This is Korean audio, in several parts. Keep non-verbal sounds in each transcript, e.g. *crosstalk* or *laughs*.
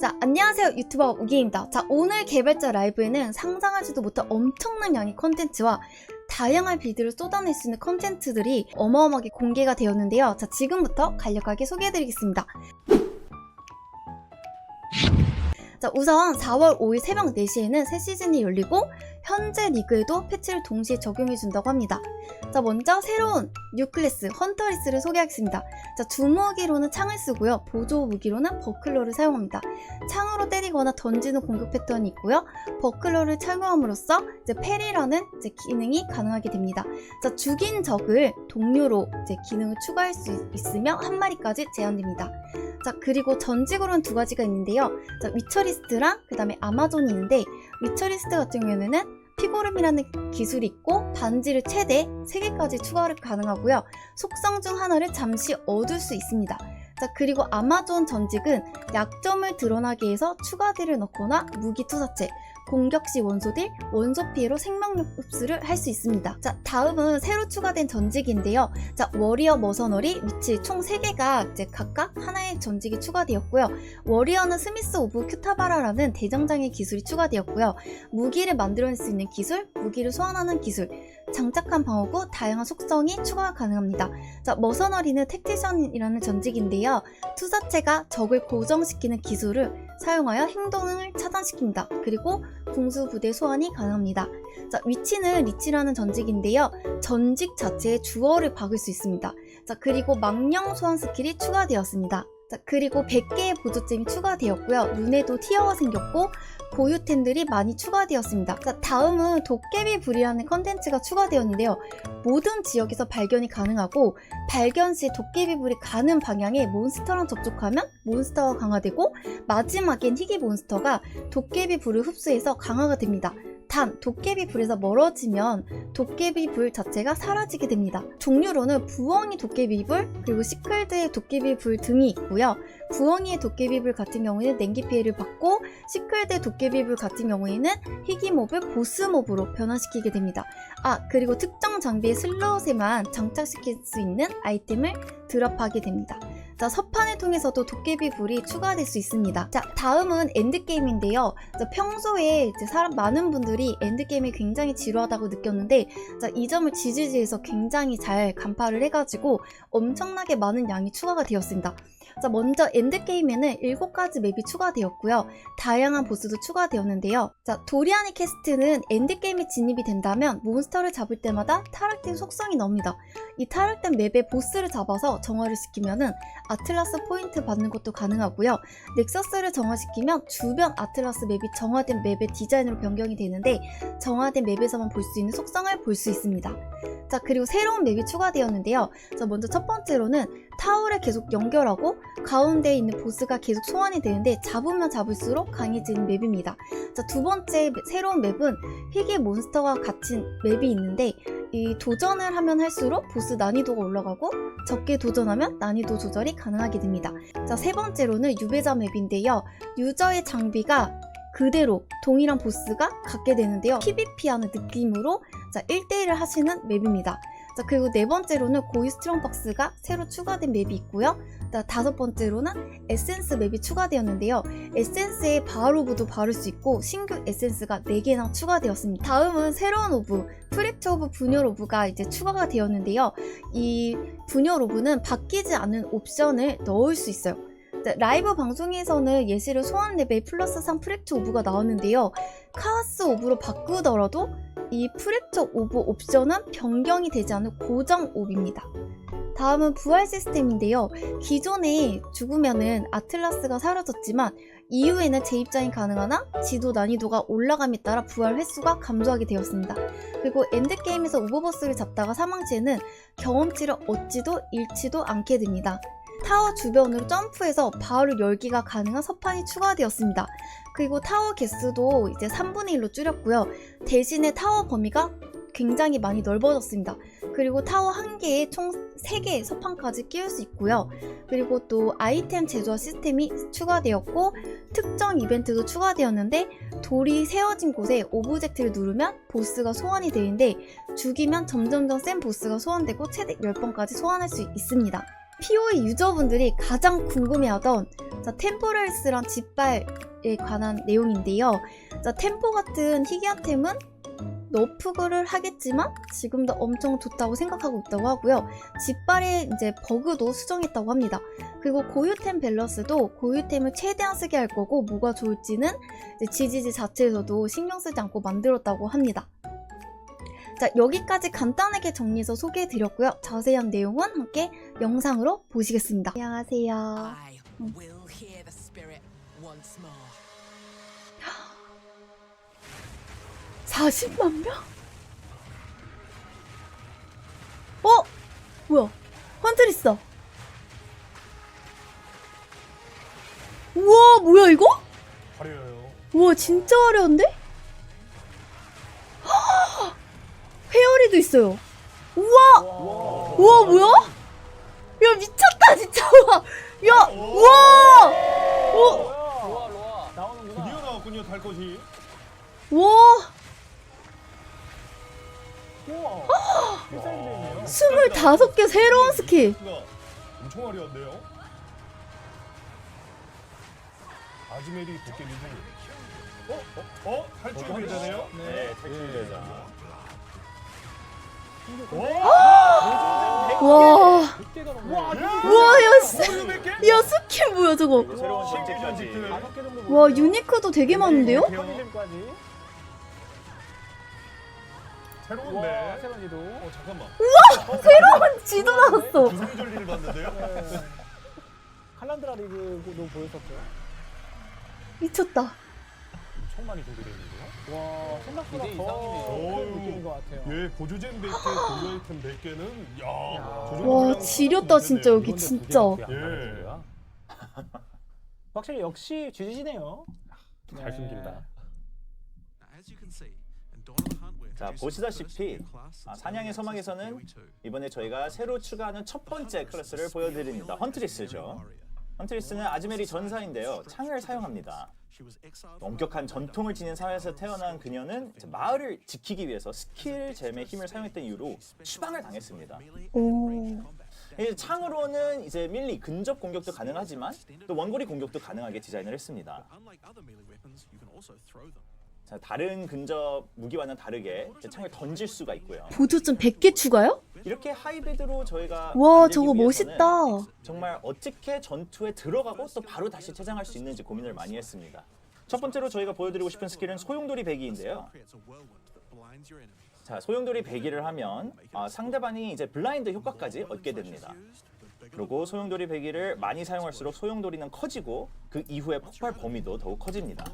자, 안녕하세요. 유튜버 우기입니다. 자, 오늘 개발자 라이브에는 상상하지도 못한 엄청난 양의 컨텐츠와 다양한 빌드를 쏟아낼 수 있는 컨텐츠들이 어마어마하게 공개가 되었는데요. 자, 지금부터 간략하게 소개해드리겠습니다. 자, 우선 4월 5일 새벽 4시에는 새 시즌이 열리고 현재 리그에도 패치를 동시에 적용해준다고 합니다. 자, 먼저 새로운 뉴클래스 헌터리스를 소개하겠습니다. 자, 주무기로는 창을 쓰고요. 보조 무기로는 버클러를 사용합니다. 창으로 때리거나 던지는 공격 패턴이 있고요. 버클러를 착용함으로써 이제 패리라는 이제 기능이 가능하게 됩니다. 자, 죽인 적을 동료로 이제 기능을 추가할 수 있으며 한 마리까지 제한됩니다. 자, 그리고 전직으로는 두 가지가 있는데요. 자, 위처리스트랑 그 다음에 아마존이 있는데 위처리스트 같은 경우에는 피고름이라는 기술이 있고 반지를 최대 3개까지 추가를 가능하고요. 속성 중 하나를 잠시 얻을 수 있습니다. 자, 그리고 아마존 전직은 약점을 드러나게 해서 추가 딜을 넣거나 무기 투사체, 공격 시 원소 딜, 원소 피해로 생명력 흡수를 할 수 있습니다. 자, 다음은 새로 추가된 전직인데요. 자, 워리어 머서너리 위치 총 3개가 이제 각각 하나의 전직이 추가되었고요. 워리어는 스미스 오브 큐타바라라는 대정장의 기술이 추가되었고요. 무기를 만들어낼 수 있는 기술, 무기를 소환하는 기술, 장착한 방어구, 다양한 속성이 추가 가능합니다. 자, 머서너리는 택티션이라는 전직인데요. 투사체가 적을 고정시키는 기술을 사용하여 행동을 차단시킵니다. 그리고 궁수 부대 소환이 가능합니다. 자, 위치는 리치라는 전직인데요. 전직 자체의 주어를 박을 수 있습니다. 자, 그리고 망령 소환 스킬이 추가되었습니다. 자, 그리고 100개의 보조잼이 추가되었고요. 눈에도 티어가 생겼고 고유템들이 많이 추가되었습니다. 자, 다음은 도깨비 불이라는 컨텐츠가 추가되었는데요. 모든 지역에서 발견이 가능하고 발견 시 도깨비 불이 가는 방향에 몬스터랑 접촉하면 몬스터가 강화되고 마지막엔 희귀 몬스터가 도깨비 불을 흡수해서 강화가 됩니다. 단 도깨비 불에서 멀어지면 도깨비 불 자체가 사라지게 됩니다. 종류로는 부엉이 도깨비 불 그리고 시클드의 도깨비 불 등이 있고요. 부엉이의 도깨비 불 같은 경우에는 냉기 피해를 받고 시클드의 도깨비 불 같은 경우에는 희귀 몹을 보스 몹으로 변화시키게 됩니다. 아 그리고 특정 장비의 슬롯에만 장착시킬 수 있는 아이템을 드랍하게 됩니다. 자, 서판을 통해서도 도깨비 불이 추가될 수 있습니다. 자, 다음은 엔드게임인데요. 자, 평소에 사람 많은 분들이 엔드게임이 굉장히 지루하다고 느꼈는데, 자, 이 점을 지지지에서 굉장히 잘 간파를 해가지고 엄청나게 많은 양이 추가가 되었습니다. 자, 먼저 엔드게임에는 7가지 맵이 추가되었고요. 다양한 보스도 추가되었는데요. 자, 도리아니 캐스트는 엔드게임에 진입이 된다면 몬스터를 잡을 때마다 타락된 속성이 나옵니다. 이 타락된 맵의 보스를 잡아서 정화를 시키면은 아틀라스 포인트 받는 것도 가능하고요. 넥서스를 정화시키면 주변 아틀라스 맵이 정화된 맵의 디자인으로 변경이 되는데 정화된 맵에서만 볼 수 있는 속성을 볼 수 있습니다. 자, 그리고 새로운 맵이 추가되었는데요. 자, 먼저 첫 번째로는 타워를 계속 연결하고 가운데에 있는 보스가 계속 소환이 되는데 잡으면 잡을수록 강해지는 맵입니다. 자, 두 번째 새로운 맵은 희귀 몬스터가 갇힌 맵이 있는데 이 도전을 하면 할수록 보스 난이도가 올라가고 적게 도전하면 난이도 조절이 가능하게 됩니다. 자, 세 번째로는 유배자 맵인데요. 유저의 장비가 그대로 동일한 보스가 갖게 되는데요. PVP하는 느낌으로 자, 1대1을 하시는 맵입니다. 자, 그리고 네 번째로는 고유 스트롱박스가 새로 추가된 맵이 있고요. 자, 다섯 번째로는 에센스 맵이 추가되었는데요. 에센스에 바로브도 바를 수 있고 신규 에센스가 4개나 추가되었습니다. 다음은 새로운 오브, 프렉처 오브 분열 오브가 이제 추가가 되었는데요. 이 분열 오브는 바뀌지 않은 옵션을 넣을 수 있어요. 자, 라이브 방송에서는 예시로 소환 레벨 플러스 3 프렉처 오브가 나오는데요. 카오스 오브로 바꾸더라도 이 프렉처 오브 옵션은 변경이 되지 않은 고정 옵입니다. 다음은 부활 시스템인데요. 기존에 죽으면은 아틀라스가 사라졌지만 이후에는 재입장이 가능하나 지도 난이도가 올라감에 따라 부활 횟수가 감소하게 되었습니다. 그리고 엔드게임에서 오버버스를 잡다가 사망 시에는 경험치를 얻지도 잃지도 않게 됩니다. 타워 주변으로 점프해서 바로 열기가 가능한 서판이 추가되었습니다. 그리고 타워 개수도 이제 3분의 1로 줄였고요. 대신에 타워 범위가 굉장히 많이 넓어졌습니다. 그리고 타워 한 개에 총 3개의 서판까지 끼울 수 있고요. 그리고 또 아이템 제조화 시스템이 추가되었고 특정 이벤트도 추가되었는데 돌이 세워진 곳에 오브젝트를 누르면 보스가 소환이 되는데 죽이면 점점점 센 보스가 소환되고 최대 10번까지 소환할 수 있습니다. POE 유저분들이 가장 궁금해하던 자, 템포럴스랑 짓발에 관한 내용인데요. 자, 템포 같은 희귀한 템은 너프를 하겠지만 지금도 엄청 좋다고 생각하고 있다고 하고요. 짓발의 이제 버그도 수정했다고 합니다. 그리고 고유템 밸런스도 고유템을 최대한 쓰게 할 거고 뭐가 좋을지는 GGG 자체에서도 신경 쓰지 않고 만들었다고 합니다. 자, 여기까지 간단하게 정리해서 소개해 드렸고요. 자세한 내용은 함께 영상으로 보시겠습니다. 안녕하세요. I will hear the spirit once more. *gasps* 40만 명? 어? 뭐야? 헌트리스. 우와, 뭐야 이거? 화려해요. 우와, 진짜 화려한데? 있어요. 우와! 와. 우와, 뭐야? 야, 미쳤다, 진짜. 와. 야, 우와! 오, 로아 로아 나오는구나. 드디어 나왔군요, 달 것이. 와, 우와. 필살기 되네요. 25개 새로운 스킬. 가 엄청 화려한데요. 아즈메리 도깨비 중. 어? 어? 어? 탈출 되잖아요. 네, 탈출 대장. 와! 와. 100개가 넘네. 와! 우와, 야, 씨. 거의 100개? 야, 스킬 뭐야, 저거? 새로운 신규. 와. 유니크도 되게 많은데요? 편의점까지. 새로운데. 와. 어, 잠깐만. 새로운 지도 나왔어. 구성절리를 봤는데요. 네. 칼란드라 리그도 보였었죠. 미쳤다. 엄청 많이 준비되어 있는데요. 와, 생각보다 기대 더 이상이네요. 큰 느낌인 것 같아요. 예, 보조잼 100개, 고유 아이템 100개는 야, 정도 와, 지렸다, 진짜, 여기. 진짜. 예. *laughs* 확실히 역시 GG네요. 잘 숨긴다. 자 보시다시피 아, 사냥의 서막에서는 이번에 저희가 새로 추가하는 첫 번째 클래스를 보여드립니다. 헌트리스죠. 헌트리스는 아즈메리 전사인데요. 창을 사용합니다. 엄격한 전통을 지닌 사회에서 태어난 그녀는 마을을 지키기 위해서 스킬 잼의 힘을 사용했던 이유로 추방을 당했습니다. 오. 이 창으로는 이제 밀리 근접 공격도 가능하지만 또 원거리 공격도 가능하게 디자인을 했습니다. 자, 다른 근접 무기와는 다르게 이제 창을 던질 수가 있고요. 보조점 100개 추가요? 이렇게 하이브리드로 저희가 와, 만들기 저거 위해서는 멋있다. 정말 어떻게 전투에 들어가고 또 바로 다시 퇴장할 수 있는지 고민을 많이 했습니다. 첫 번째로 저희가 보여드리고 싶은 스킬은 소용돌이 배기인데요. 자, 소용돌이 배기를 하면 아, 상대방이 이제 블라인드 효과까지 얻게 됩니다. 그리고 소용돌이 배기를 많이 사용할수록 소용돌이는 커지고 그 이후에 폭발 범위도 더욱 커집니다.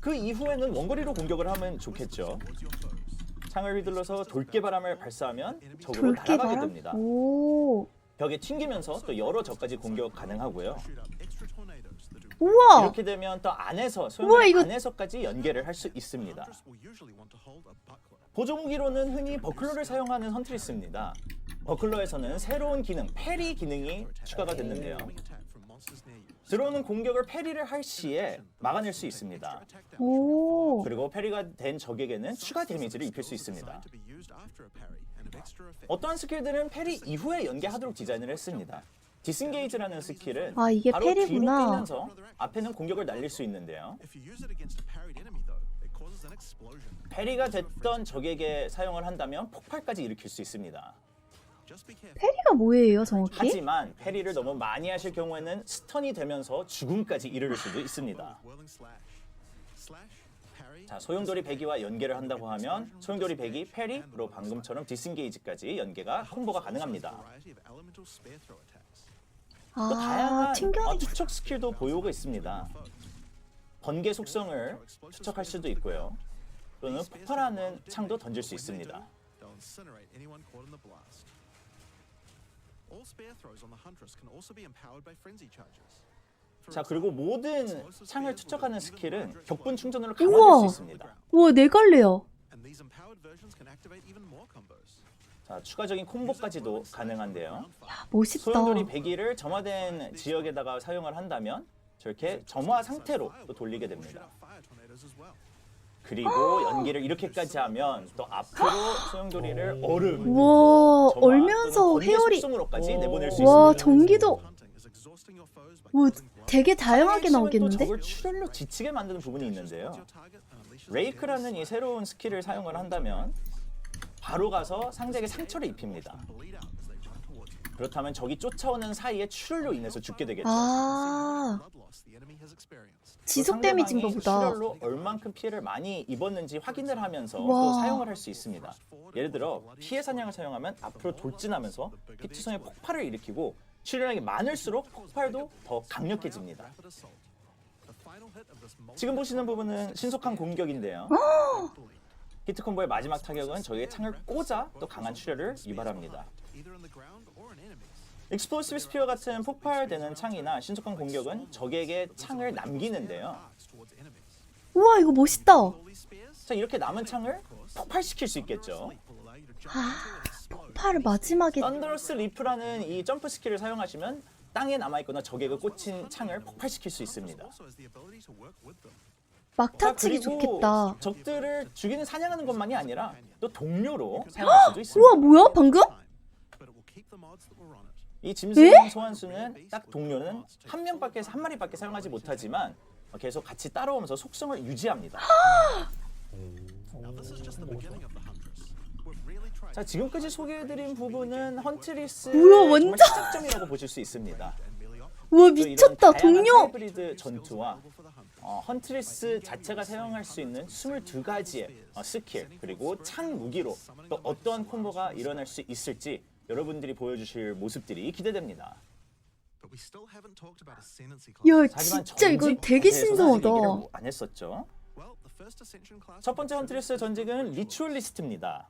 그 이후에는 원거리로 공격을 하면 좋겠죠. 창을 휘둘러서 돌개바람을 발사하면 적으로 날아가게? 됩니다. 오. 벽에 튕기면서 또 여러 적까지 공격 가능하고요. 우와. 이렇게 되면 또 안에서 우와, 소용돌이 이거- 안에서까지 연계를 할 수 있습니다. 보조 무기로는 흔히 버클러를 사용하는 헌트리스입니다. 버클러에서는 새로운 기능, 패리 기능이 추가가 됐는데요. 들어오는 공격을 패리를 할 시에 막아낼 수 있습니다. 오. 그리고 패리가 된 적에게는 추가 데미지를 입힐 수 있습니다. 어떠한 스킬들은 패리 이후에 연계하도록 디자인을 했습니다. 디스게이지라는 스킬은 아, 이게 바로 패리구나. 뒤로 뛰면서 앞에는 공격을 날릴 수 있는데요. 패리가 됐던 적에게 사용을 한다면 폭발까지 일으킬 수 있습니다. 페리가 뭐예요, 정확히? 하지만 패리를 너무 많이 하실 경우에는 스턴이 되면서 죽음까지 이르를 수도 있습니다. 자, 소용돌이 배기와 연계를 한다고 하면 소용돌이 배기, 패리로 방금처럼 디스게이지까지 연계가 콤보가 가능합니다. 또 아, 다양한 어, 튕겨내기. 추적 스킬도 보유고 있습니다. 번개 속성을 추적할 수도 있고요. 또는 폭발하는 창도 던질 수 있습니다. 자 그리고 모든 창을 추적하는 스킬은 격분 충전으로 강화될 우와. 수 있습니다. 우와, 네 갈래요. 자 추가적인 콤보까지도 가능한데요. 멋있다. 소용돌이 배기를 점화된 지역에다가 사용을 한다면 저렇게 점화 상태로 또 돌리게 됩니다. 그리고 연기를 이렇게까지 하면 또 앞으로 소용돌이를 얼음, 우와, 점화 얼면서 회오리. 속성으로까지 내보낼 수 와, 있습니다. 전기도. 뭐 되게 다양하게 나오겠는데? 적을 출혈로 지치게 만드는 부분이 있는데요. 레이크라는 이 새로운 스킬을 사용을 한다면 바로 가서 상대에게 상처를 입힙니다. 그렇다면 적이 쫓아오는 사이에 출혈로 인해서 죽게 되겠죠. 아, 지속 또 데미지인 거보다. 출혈로 얼만큼 피해를 많이 입었는지 확인을 하면서 와. 또 사용을 할 수 있습니다. 예를 들어 피해 사냥을 사용하면 앞으로 돌진하면서 피투성의 폭발을 일으키고 출혈량이 많을수록 폭발도 더 강력해집니다. 지금 보시는 부분은 신속한 공격인데요. 히트 콤보의 마지막 타격은 적에게 창을 꽂아 또 강한 출혈을 유발합니다. 익스플로시브 스피어 같은 폭발되는 창이나 신속한 공격은 적에게 창을 남기는데요. 우와, 이거 멋있다. 자 이렇게 남은 창을 폭발시킬 수 있겠죠. 아, 폭발을 마지막에 썬더러스 리프라는 이 점프 스킬을 사용하시면 땅에 남아있거나 적에게 꽂힌 창을 폭발시킬 수 있습니다. 막타 자, 치기 그리고 좋겠다. 적들을 죽이는 사냥하는 것만이 아니라 또 동료로 사용할 수도 있습니다. 우와, 뭐야, 방금? 이 짐승 소환수는 딱 동료는 한 명밖에 한 마리밖에 사용하지 못하지만 계속 같이 따라오면서 속성을 유지합니다. 자 지금까지 소개해드린 부분은 헌트리스 뭐야, 완전- 시작점이라고 보실 수 있습니다. 우와, 또 이런 미쳤다. 다양한 동료. 하이브리드 전투와 어, 헌트리스 자체가 사용할 수 있는 22가지의 어, 스킬 그리고 창 무기로 또 어떠한 콤보가 일어날 수 있을지 여러분들이 보여주실 모습들이 기대됩니다. 야, 하지만 진짜 전직 되게 신선하다. 얘기를 안 했었죠. 첫 번째 헌트리스 전직은 리추얼리스트입니다.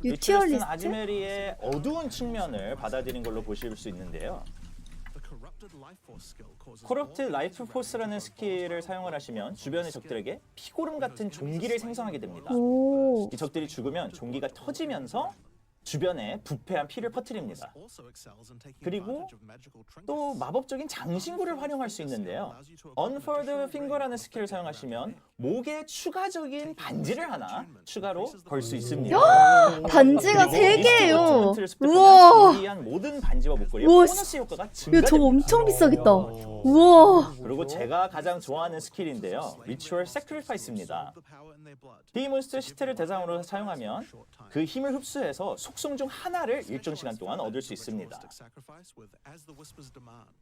리추얼리스트는? 아즈메리의 어두운 측면을 받아들인 걸로 보실 수 있는데요. 코럽트 라이프 포스라는 스킬을 사용을 하시면 주변의 적들에게 피고름 같은 종기를 생성하게 됩니다. 오, 이 적들이 죽으면 종기가 터지면서 주변에 부패한 피를 퍼뜨립니다. 그리고 또 마법적인 장신구를 활용할 수 있는데요. Unfurled Finger라는 스킬을 사용하시면 목에 추가적인 반지를 하나 추가로 걸 수 있습니다. 반지가 세 개예요. 우와! 준비한 모든 반지와 목걸이에 우와, 보너스 효과가 야, 증가됩니다. 저거 엄청 비싸겠다. 우와, 그리고 제가 가장 좋아하는 스킬인데요. 리추얼 세크리파이스입니다. 비몬스터 시체를 대상으로 사용하면 그 힘을 흡수해서 속성 중 하나를 일정 시간 동안 얻을 수 있습니다.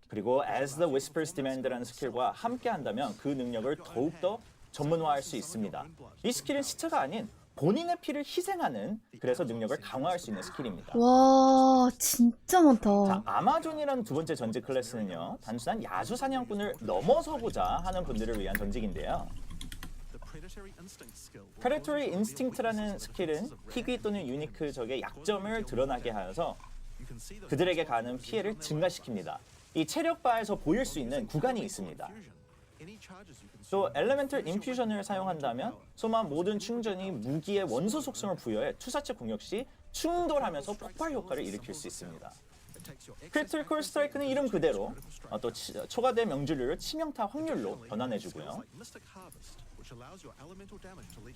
그리고 As the Whispers Demand라는 스킬과 함께 한다면 그 능력을 더욱더 전문화할 수 있습니다. 이 스킬은 시체가 아닌 본인의 피를 희생하는 그래서 능력을 강화할 수 있는 스킬입니다. 와, 진짜 자, 많다. 아마존이라는 두 번째 전직 클래스는요. 단순한 야수 사냥꾼을 넘어서고자 하는 분들을 위한 전직인데요. Predatory Instinct라는 스킬은 희귀 또는 유니크 적의 약점을 드러나게 하여서 그들에게 가는 피해를 증가시킵니다. 이 체력 바에서 보일 수 있는 구간이 있습니다. 또 Elemental Infusion을 사용한다면 소모한 모든 충전이 무기의 원소 속성을 부여해 투사체 공격 시 충돌하면서 폭발 효과를 일으킬 수 있습니다. 크리티컬 스트라이크는 이름 그대로 어, 또 치- 초과된 명중률을 치명타 확률로 변환해주고요.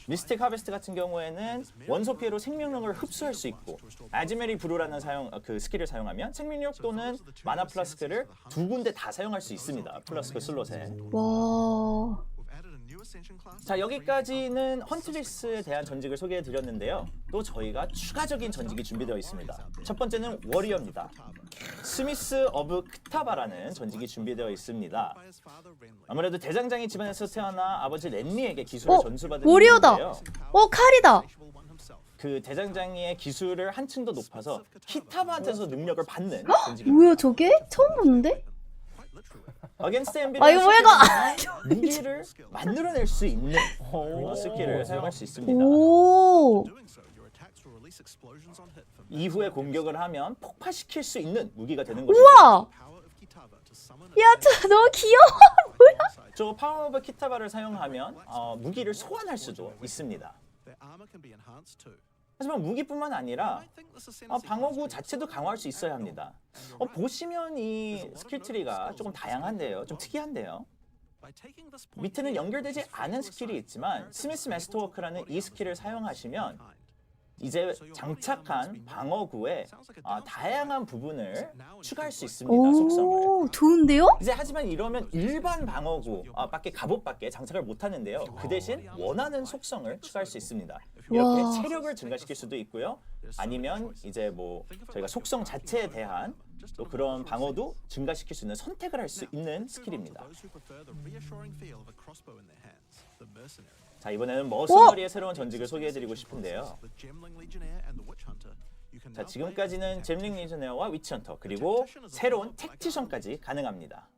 미스틱 하베스트 같은 경우에는 원소 피해로 생명력을 흡수할 수 있고 아즈메리 브루라는 사용 어, 그 스킬을 사용하면 생명력 또는 마나 플라스크를 두 군데 다 사용할 수 있습니다. 플라스크 슬롯에. 와, 자 여기까지는 헌트리스에 대한 전직을 소개해 드렸는데요. 또 저희가 추가적인 전직이 준비되어 있습니다. 첫 번째는 워리어입니다. 스미스 어브 크타바라는 전직이 준비되어 있습니다. 아무래도 대장장이 집안에서 태어나 아버지 렌리에게 기술을 어, 전수받은 워리어다. 인물인데요. 어, 칼이다. 그 대장장이의 기술을 한층 더 높아서 히타바한테서 능력을 받는 전직입니다. 뭐야, 저게? 처음 보는데? 어겐스트 엠비 아, 이거 뭐야, 무기를 만들어낼 수 있는 어, 스킬을 사용할 수 있습니다. 오, 이후에 공격을 하면 폭파시킬 수 있는 무기가 되는 거죠. 우와! 야, 저 너무 귀여워. *laughs* 저 파워 오브 키타바를 사용하면 어, 무기를 소환할 수도 있습니다. 하지만 무기뿐만 아니라 어, 방어구 자체도 강화할 수 있어야 합니다. 어, 보시면 이 스킬 트리가 조금 다양한데요. 좀 특이한데요. 밑에는 연결되지 않은 스킬이 있지만 스미스 마스터워크라는 이 스킬을 사용하시면 이제 장착한 방어구에 아, 다양한 부분을 추가할 수 있습니다. 속성을. 오, 좋은데요? 이제 하지만 이러면 일반 방어구 아, 밖에 갑옷밖에 장착을 못 하는데요. 그 대신 원하는 속성을 추가할 수 있습니다. 이렇게 와. 체력을 증가시킬 수도 있고요. 아니면 이제 뭐 저희가 속성 자체에 대한 또 그런 방어도 증가시킬 수 있는 선택을 할 수 있는 스킬입니다. 자 이번에는 머스너리의 새로운 전직을 소개해드리고 싶은데요. 자 지금까지는 잼링 리저네어와 위치헌터 그리고 새로운 택티션까지 가능합니다.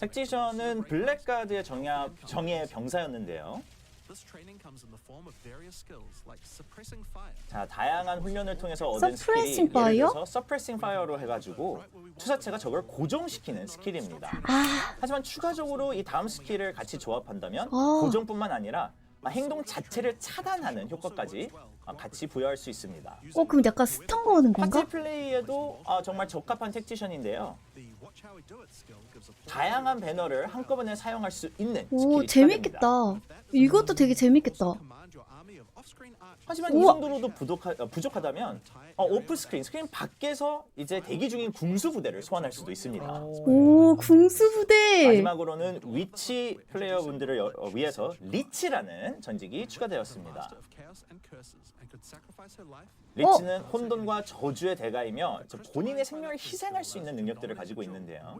택티션은 블랙가드의 정예의 병사였는데요. 자 다양한 훈련을 통해서 얻은 스킬이 Suppressing 예를 fire? 들어서 서프레싱 파이어로 해가지고 투사체가 저걸 고정시키는 스킬입니다. 아, 하지만 추가적으로 이 다음 스킬을 같이 조합한다면 아. 고정뿐만 아니라 아, 행동 자체를 차단하는 효과까지 아, 같이 부여할 수 있습니다. 어, 그럼 약간 스턴 거는 건가? 파티 플레이에도 아, 정말 적합한 택티션인데요. 다양한 배너를 한꺼번에 사용할 수 있는 오, 스킬이 재밌겠다. 이것도 되게 재밌겠다. 하지만 이 우와. 정도로도 부족하, 어, 부족하다면 어, 오프 스크린, 스크린 밖에서 이제 대기 중인 궁수 부대를 소환할 수도 있습니다. 오, 궁수 부대. 마지막으로는 위치 플레이어분들을 여- 어, 위해서 리치라는 전직이 추가되었습니다. 리치는 혼돈과 저주의 대가이며 저 본인의 생명을 희생할 수 있는 능력들을 가지고 있는데요.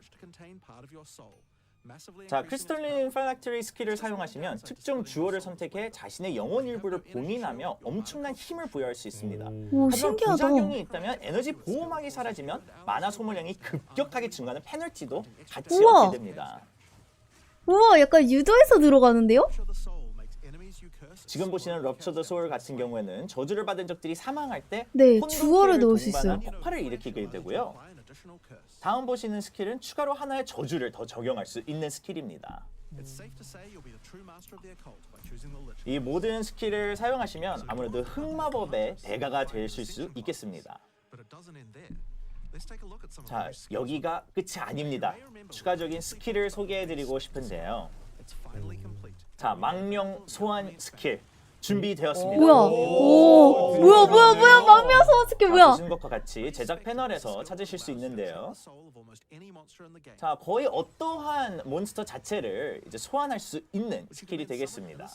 자, 크리스탈린 팔락트리 스킬을 사용하시면 특정 주어를 선택해 자신의 영혼 일부를 봉인하며 엄청난 힘을 부여할 수 있습니다. 오, 하지만 신기하다. 부작용이 있다면 에너지 보호막이 사라지면 마나 소모량이 급격하게 증가하는 페널티도 같이 우와. 얻게 됩니다. 우와, 약간 유도에서 들어가는데요? 지금 보시는 럽처 더 소울 같은 경우에는 저주를 받은 적들이 사망할 때 네, 혼돈 주어를 넣을 수 동반한 있어요. 폭발을 일으키게 되고요. 다음 보시는 스킬은 추가로 하나의 저주를 더 적용할 수 있는 스킬입니다. 이 모든 스킬을 사용하시면 아무래도 흑마법의 대가가 되실 수 있겠습니다. 자, 여기가 끝이 아닙니다. 추가적인 스킬을 소개해드리고 싶은데요. 자, 망령 소환 스킬 준비되었습니다. 뭐야? 오, 뭐야, 뭐야, 뭐야, 망명서 어떻게 자, 뭐야? 보시는 것과 같이 제작 패널에서 찾으실 수 있는데요. 자, 거의 어떠한 몬스터 자체를 이제 소환할 수 있는 스킬이 되겠습니다.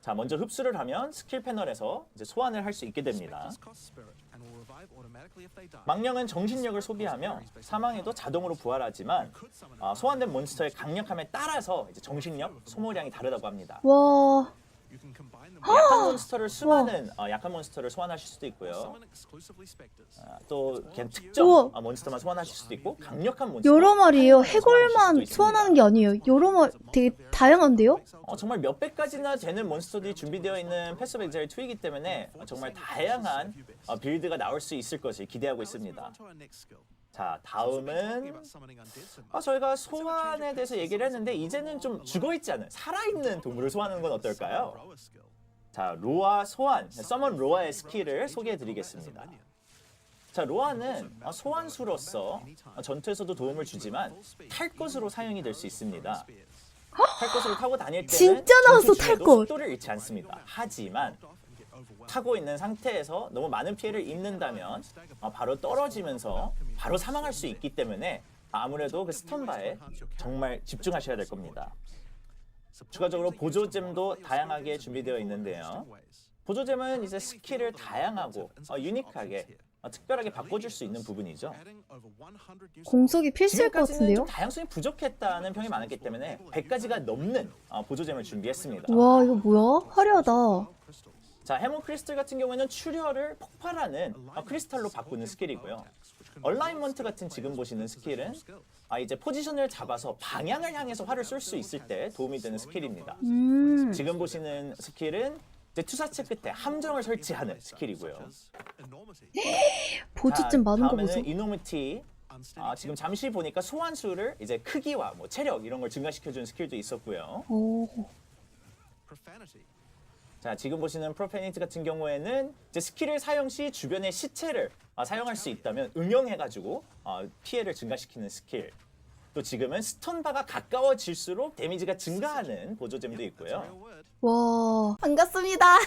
자, 먼저 흡수를 하면 스킬 패널에서 이제 소환을 할 수 있게 됩니다. 망령은 정신력을 소비하며 사망에도 자동으로 부활하지만 아, 소환된 몬스터의 강력함에 따라서 이제 정신력 소모량이 다르다고 합니다. 와, 약한 몬스터를 수많은 어, 약한 몬스터를 소환하실 수도 있고요. 아, 또 그냥 특정 우와. 아, 몬스터만 소환하실 수도 있고 강력한 몬스터 여러 마리예요. 해골만. 소환하는 게 아니에요. 여러 마리, 되게 다양한데요? 어, 정말 몇백 가지나 되는 몬스터들이 준비되어 있는 패스 엑자일 2이기 때문에 어, 정말 다양한 어, 빌드가 나올 수 있을 것을 기대하고 있습니다. 자, 다음은 아, 저희가 소환에 대해서 얘기를 했는데 이제는 좀 죽어 있지 않은 살아있는 동물을 소환하는 건 어떨까요? 자, 로아 소환, 서먼 로아의 스킬을 소개해 드리겠습니다. 자, 로아는 어, 소환수로서 어, 전투에서도 도움을 주지만 탈 것으로 사용이 될 수 있습니다. 탈 것으로 타고 다닐 때는 진짜 나왔어, 탈 것. 속도를 잃지 않습니다. 하지만 타고 있는 상태에서 너무 많은 피해를 입는다면 어, 바로 떨어지면서 바로 사망할 수 있기 때문에 아무래도 그 스턴바에 정말 집중하셔야 될 겁니다. 추가적으로 보조잼도 다양하게 준비되어 있는데요. 보조잼은 이제 스킬을 다양하고 어, 유니크하게 어, 특별하게 바꿔줄 수 있는 부분이죠. 공속이 필수일 것 지금까지는 좀 같은데요? 다양성이 부족했다는 평이 많았기 때문에 100가지가 넘는 어, 보조잼을 준비했습니다. 와, 이거 뭐야? 화려하다. 자, 해몬 크리스탈 같은 경우에는 출혈을 폭발하는 어, 크리스탈로 바꾸는 스킬이고요. 얼라이먼트 같은 지금 보시는 스킬은 아, 이제 포지션을 잡아서 방향을 향해서 활을 쏠 수 있을 때 도움이 되는 스킬입니다. 음, 지금 보시는 스킬은 이제 투사체 끝에 함정을 설치하는 스킬이고요. *gasps* 보조점 많은 거. 다음에는 이노미티. 아, 지금 잠시 보니까 소환수를 이제 크기와 뭐 체력 이런 걸 증가시켜주는 스킬도 있었고요. 오, 자, 지금 보시는 프로페니티 같은 경우에는 이제 스킬을 사용 시 주변의 시체를 아, 사용할 수 있다면 응용해가지고 아, 피해를 증가시키는 스킬. 또 지금은 스톤바가 가까워질수록 데미지가 증가하는 보조잼도 있고요. 와 반갑습니다.